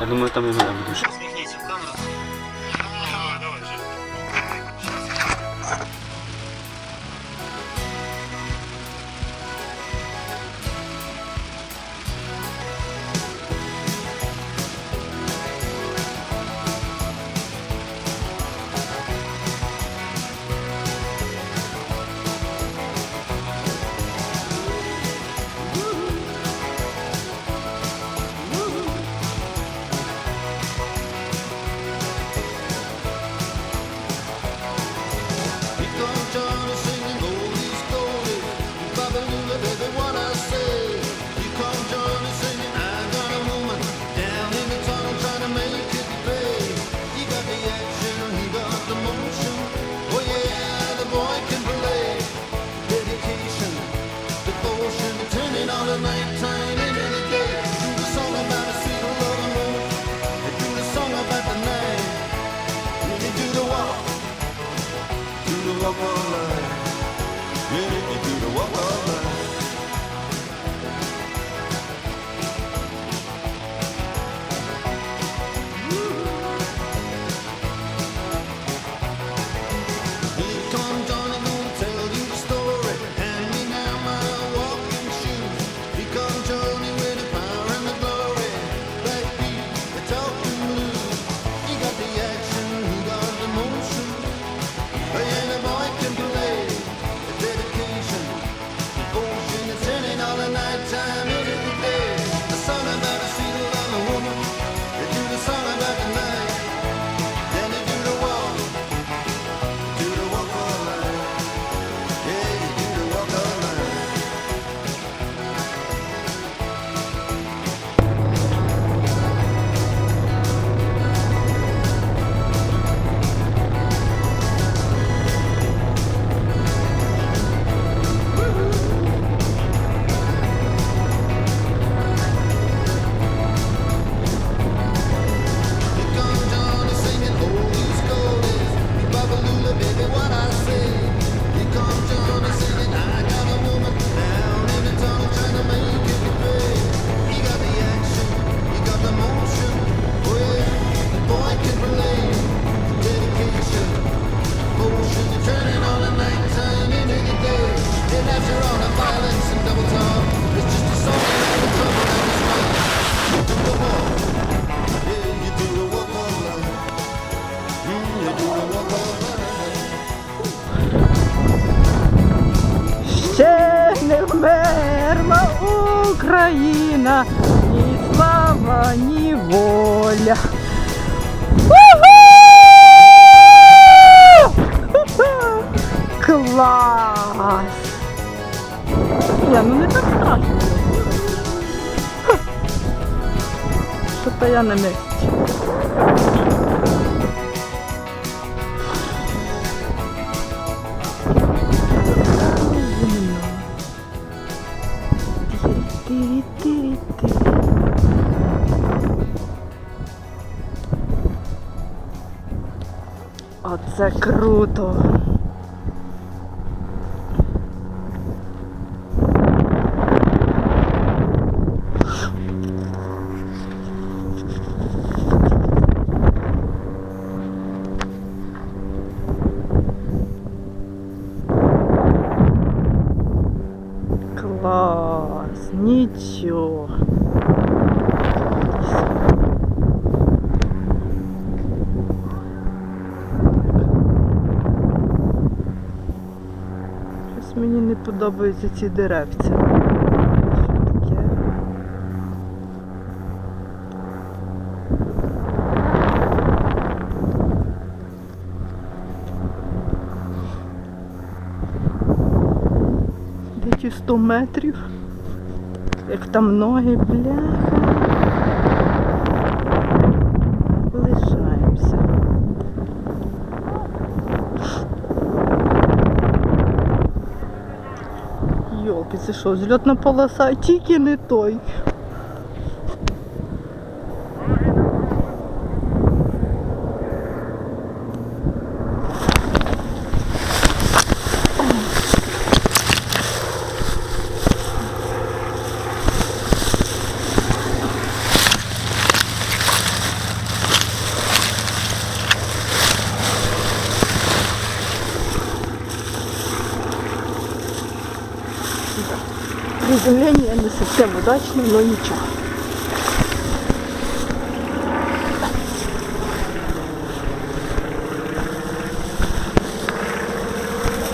Я думаю, там і мене буде щось. Україна, ні слава, ні воля. Клас! Я ну не так страшно. Що то я на місці. Оце круто. Клас, нічого. Щось мені не подобаються ці деревця. Що таке? Десь 100 метрів, як там ноги, бляха. що, зльотна полоса, тільки не той. Приземление не совсем удачно, но ничего.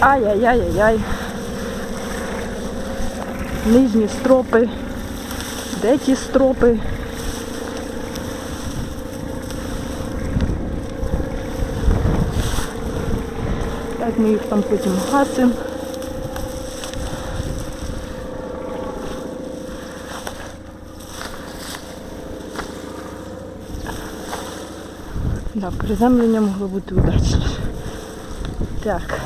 Ай-яй-яй-яй-яй. Нижні стропи. Де ті стропи? Так ми їх там потім гасимо. Да, приземлення могло бути удачніше. Так.